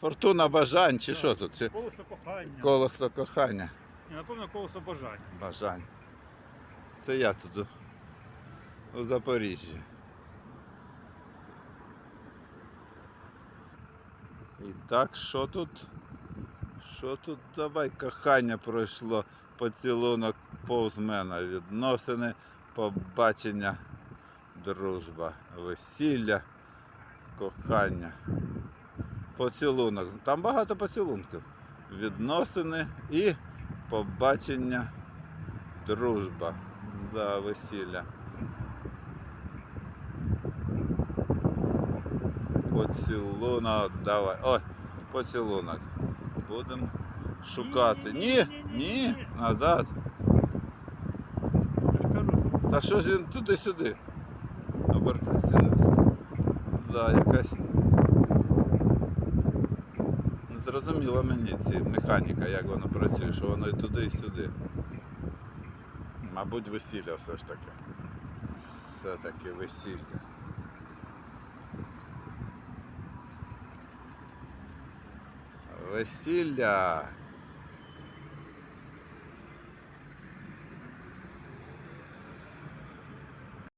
Фортуна бажань чи що тут? Чи Колесо кохання. колесо кохання? І напевно колесо бажань. Бажань. Це я тут у, у Запоріжжі. І так, що тут? Що тут? Давай кохання пройшло, поцілунок повз мене, відносини, побачення, дружба, весілля, кохання. Поцілунок. Там багато поцілунків. Відносини і побачення, дружба. Да, весілля. Поцілунок, давай. Ой, поцілунок. Будемо шукати. Ні, ні, назад. Та що ж він туди-сюди? Обертайся. Да, якась. Не зрозуміла мені ці механіка, як воно працює, що воно і туди, і сюди. Мабуть, весілля все ж таки. Все-таки весілля. Весілля.